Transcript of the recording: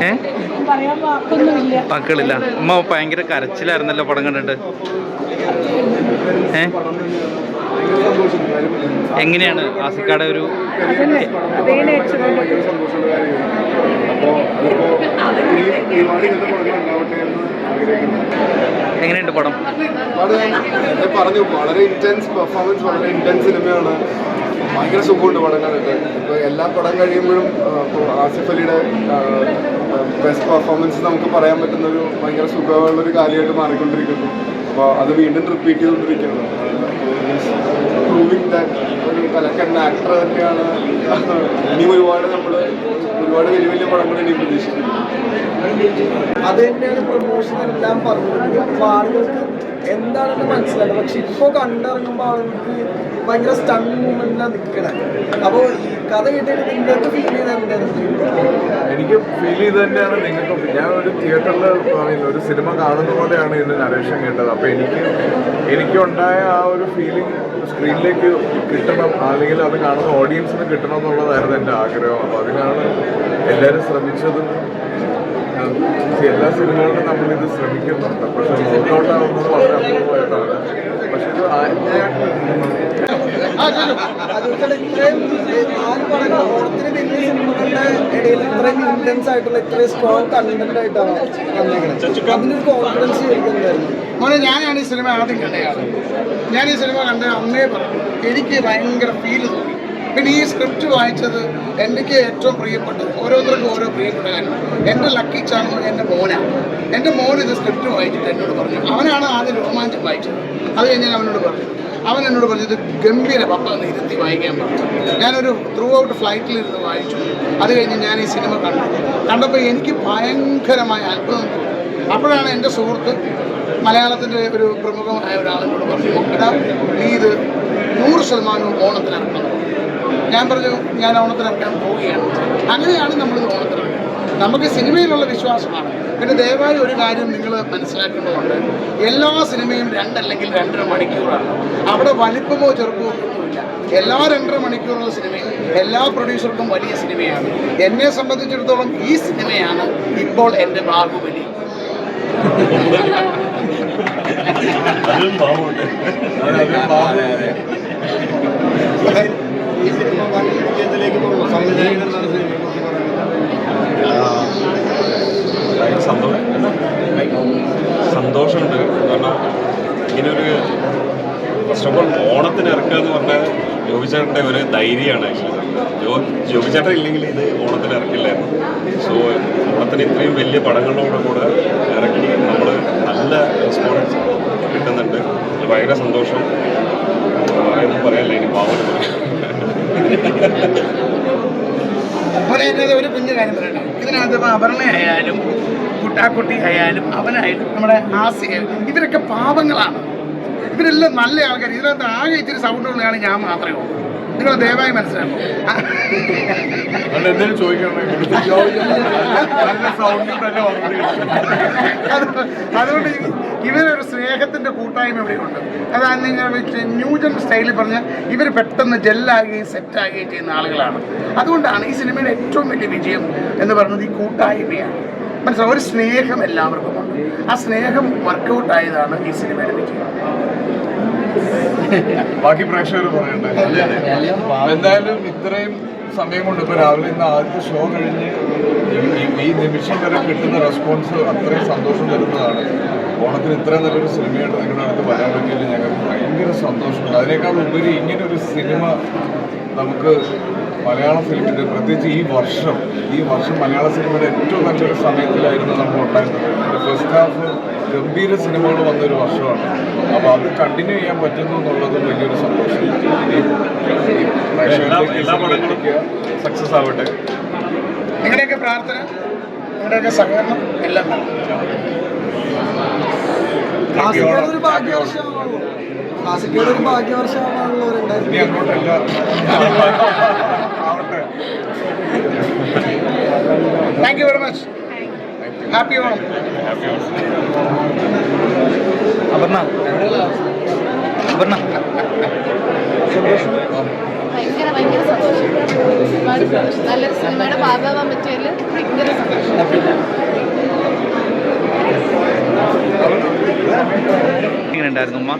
ഏ? മക്കളില്ല ഉമ്മ ഭയങ്കര കരച്ചിലായിരുന്നല്ലോ പടം കണ്ടിട്ട്. ഏ? എങ്ങനെയാണ് ആസിക്കാടെ ഒരു എങ്ങനെയുണ്ട് പടം? പറഞ്ഞു വളരെ ഇന്റൻസ് പെർഫോമൻസ് വളരെ ഇന്റൻസ് സിനിമയാണ് ഭയങ്കര സുഖമുണ്ട് പടം കണ്ടിട്ട്. ഇപ്പോൾ എല്ലാ പടം കഴിയുമ്പോഴും ആസിഫ് അലിയുടെ ബെസ്റ്റ് പെർഫോമൻസ് നമുക്ക് പറയാൻ പറ്റുന്ന ഒരു ഭയങ്കര സുഖമുള്ള ഒരു കാര്യമായിട്ട് മാറിക്കൊണ്ടിരിക്കുന്നു. അപ്പോൾ അത് വീണ്ടും റിപ്പീറ്റ് ചെയ്തുകൊണ്ടിരിക്കുന്നു. പ്രൂവിങ് ദാറ്റ് ഒരു കലക്കൻ ആക്ടർ തന്നെയാണ്. ഇനിയും ഒരുപാട് നമ്മൾ ഒരുപാട് വലിയ വലിയ പടങ്ങൾ ഇനി പ്രതീക്ഷിക്കുന്നു. അത് തന്നെയാണ് പ്രൊമോഷൻ എല്ലാം പറഞ്ഞത്. അപ്പൊ ആളുകൾക്ക് എന്താണെന്ന് മനസ്സിലായി പക്ഷെ ഇപ്പൊ കണ്ടിറങ്ങുമ്പോൾ ആളുകൾക്ക് ഭയങ്കര സ്റ്റൺ മൂമെന്റിലാണ് നിൽക്കണേ അപ്പോൾ ഈ കഥ കേട്ടിട്ട് നിങ്ങൾക്ക് ഫീൽ ചെയ്ത് എന്തായിരുന്നു? എനിക്ക് ഫീൽ ചെയ്ത് തന്നെയാണ് നിങ്ങൾക്ക് ഞാൻ ഒരു തിയേറ്ററിൽ ഒരു സിനിമ കാണുന്ന പോലെയാണ് ഇതിന് നരേഷൻ കേട്ടത്. അപ്പോൾ എനിക്ക് എനിക്കുണ്ടായ ആ ഒരു ഫീലിംഗ് സ്ക്രീനിലേക്ക് കിട്ടണം. അല്ലെങ്കിൽ അത് കാണുന്ന ഓഡിയൻസിന് കിട്ടണം എന്നുള്ളതായിരുന്നു എന്റെ ആഗ്രഹം. അപ്പോൾ അതിനാണ് എല്ലാവരും ശ്രമിച്ചതും എല്ലാ സിനിമകളിലും നമ്മളിത് ശ്രമിക്കുന്നുണ്ട്. പക്ഷെ നോക്കൗട്ട് ആവുന്നത് വളരെ അപൂർവമായിട്ടാണ്. പക്ഷെ ഇത് ആ- അതുപോലെ ഇത്രയും ഏ, നാല് പടങ്ങൾ ഓണത്തിന് വലിയ ഇടയിൽ ഇത്രയും ഇന്റൻസ് ആയിട്ടുള്ള ഇത്രയും സ്ട്രോങ് കണ്ടന്റ് ആയിട്ടാണ് വന്നേക്കുന്നത് അതിനൊരു കോൺഫിഡൻസ് ചോദിക്കുന്നുണ്ടായിരുന്നു മോനെ ഞാനാണ് ഈ സിനിമ ആദ്യം കണ്ടയാൾ ഞാൻ ഈ സിനിമ കണ്ട അമ്മയെ പറഞ്ഞു. എനിക്ക് ഭയങ്കര ഫീൽ തോന്നി. പിന്നെ ഈ സ്ക്രിപ്റ്റ് വായിച്ചത് എനിക്ക് ഏറ്റവും പ്രിയപ്പെട്ടത് ഓരോരുത്തർക്കും ഓരോ പ്രിയപ്പെട്ട എന്റെ ലക്കി ചാനൽ എന്റെ മോനാണ്. എന്റെ മോൻ ഇത് സ്ക്രിപ്റ്റ് വായിച്ചിട്ട് എന്നോട് പറഞ്ഞു. അവനാണ് ആദ്യം രോമാഞ്ചം വായിച്ചത്. അത് കഴിഞ്ഞാൽ അവനോട് പറഞ്ഞു. അവൻ എന്നോട് പറഞ്ഞത് ഗംഭീര പപ്പ ഇരുത്തി വായിക്കാൻ പറഞ്ഞു. ഞാനൊരു ത്രൂ ഔട്ട് ഫ്ലൈറ്റിലിരുന്ന് വായിച്ചു. അത് കഴിഞ്ഞ് ഞാൻ ഈ സിനിമ കണ്ടു. കണ്ടപ്പോൾ എനിക്ക് ഭയങ്കരമായ അത്ഭുതം തോന്നി. അപ്പോഴാണ് എന്റെ സുഹൃത്ത് മലയാളത്തിന്റെ ഒരു പ്രമുഖമായ ഒരാളെന്നോട് പറഞ്ഞു എടാ നീ ഇത് നൂറ് ശതമാനവും ഓണത്തിനിറക്കണം ഞാൻ പറഞ്ഞു ഞാൻ ഓണത്തിനിറക്കാൻ പോവുകയാണ്. അങ്ങനെയാണ് നമ്മളിത് ഓണത്തിനിറക്കുന്നത് നമുക്ക് സിനിമയിലുള്ള വിശ്വാസമാണ്. പിന്നെ ദയവായി ഒരു കാര്യം നിങ്ങൾ മനസ്സിലാക്കേണ്ടതുണ്ട്. എല്ലാ സിനിമയും രണ്ടല്ലെങ്കിൽ രണ്ടര മണിക്കൂറാണ്. അവിടെ വലിപ്പമോ ചെറുപ്പമോ ഒന്നുമില്ല. എല്ലാ രണ്ടര മണിക്കൂറുള്ള സിനിമയും എല്ലാ പ്രൊഡ്യൂസർക്കും വലിയ സിനിമയാണ്. എന്നെ സംബന്ധിച്ചിടത്തോളം ഈ സിനിമയാണ് ഇപ്പോൾ എന്റെ ബാഹുബലി. ഈ സിനിമ സംവിധായകൻ എന്നാണ് സിനിമയെക്കുറിച്ച് പറയുന്നത് ഭയങ്കര സന്തോഷം സന്തോഷമുണ്ട് കാരണം ഇങ്ങനൊരു ഫസ്റ്റ് ഓഫ് ഓൾ ഓണത്തിന് ഇറക്കുക എന്ന് പറഞ്ഞാൽ ജോബിച്ചേട്ടന്റെ ഒരു ധൈര്യമാണ് ആക്ച്വലി ജോ ജോബിച്ചേട്ടൻ ഇല്ലെങ്കിൽ ഇത് ഓണത്തിന് ഇറക്കില്ലായിരുന്നു. സോ ഓണത്തിന് ഇത്രയും വലിയ പടങ്ങളോട് കൂടെ ഇറക്കി നമ്മൾ നല്ല റെസ്പോൺസ് കിട്ടുന്നുണ്ട്. ഭയങ്കര സന്തോഷം. എന്നും പറയാനില്ല ഇനി പാവം എന്നത് ഒരു കുഞ്ഞു കാര്യം പറയട്ടെ. ഇതിനകത്ത് അപർണയായാലും കുട്ടാക്കുട്ടി ആയാലും അവനായാലും നമ്മുടെ ആസിയായാലും ഇവരൊക്കെ പാവങ്ങളാണ്. ഇവരെല്ലാം നല്ല ആൾക്കാർ ഇതിനകത്ത് ആകെ ഇച്ചിരി സൗണ്ട് ഉള്ളതാണ് ഞാൻ മാത്രമേ ഉള്ളൂ. നിങ്ങൾ ദയവായി മനസ്സിലാക്കും. അതുകൊണ്ട് ഇവരൊരു സ്നേഹത്തിന്റെ കൂട്ടായ്മ ഇവിടെയുണ്ട് അതാണ് നിങ്ങൾ ന്യൂജൻ സ്റ്റൈലിൽ പറഞ്ഞാൽ ഇവർ പെട്ടെന്ന് ജെല്ലാകുകയും സെറ്റാകുകയും ചെയ്യുന്ന ആളുകളാണ്. അതുകൊണ്ടാണ് ഈ സിനിമയുടെ ഏറ്റവും വലിയ വിജയം എന്ന് പറയുന്നത് ഈ കൂട്ടായ്മയാണ്. മനസ്സിലാവും ഒരു സ്നേഹം എല്ലാവർക്കും ആ സ്നേഹം വർക്കൗട്ട് ആയതാണ് ഈ സിനിമയുടെ വിജയം. ബാക്കി പ്രേക്ഷകർ പറയണ്ടേ? എന്തായാലും ഇത്രയും സമയം കൊണ്ട് ഇപ്പൊ രാവിലെ ഇന്ന് ആദ്യത്തെ ഷോ കഴിഞ്ഞ് ഈ നിമിഷം വരെ കിട്ടുന്ന റെസ്പോൺസ് അത്രയും സന്തോഷം തരുന്നതാണ്. ഓണത്തിന് ഇത്രയും നല്ലൊരു സിനിമയായിട്ട് നിങ്ങളുടെ അടുത്ത് വരാൻ പറ്റിയില്ല. ഞങ്ങൾക്ക് ഭയങ്കര സന്തോഷമുണ്ട്. അതിനേക്കാൾ ഉപരി ഇങ്ങനെ ഒരു സിനിമ നമുക്ക് മലയാള ഫിലിമിന്റെ പ്രത്യേകിച്ച് ഈ വർഷം ഈ വർഷം മലയാള സിനിമയുടെ ഏറ്റവും നല്ലൊരു സമയത്തിലായിരുന്നു നമ്മൾ ഉണ്ടായിരുന്നത്. അതിന്റെ ഫസ്റ്റ് ഹാഫ് ഗംഭീര സിനിമകൾ വന്നൊരു വർഷമാണ്. അപ്പോൾ അത് കണ്ടിന്യൂ ചെയ്യാൻ പറ്റുന്നു എന്നുള്ളത് വലിയൊരു സന്തോഷം. സക്സസ് ആവട്ടെ. നിങ്ങളുടെയൊക്കെ പ്രാർത്ഥന നിങ്ങളുടെയൊക്കെ സഹകരണം എല്ലാം. ഒരു ക്ലാസിക്കയുടെ ഒരു ഭാഗ്യവർഷമാണല്ലോ thank you very much happy Onam Aparna. Aparna. ഭയങ്കര ഭയങ്കര സന്തോഷം. ഒരുപാട് സന്തോഷം നല്ലൊരു സിനിമയുടെ ഭാഗമാവാൻ പറ്റിയതിൽ ഭയങ്കര സന്തോഷം. എങ്ങനെ ഉണ്ടായിരുന്നു ഉമ്മ?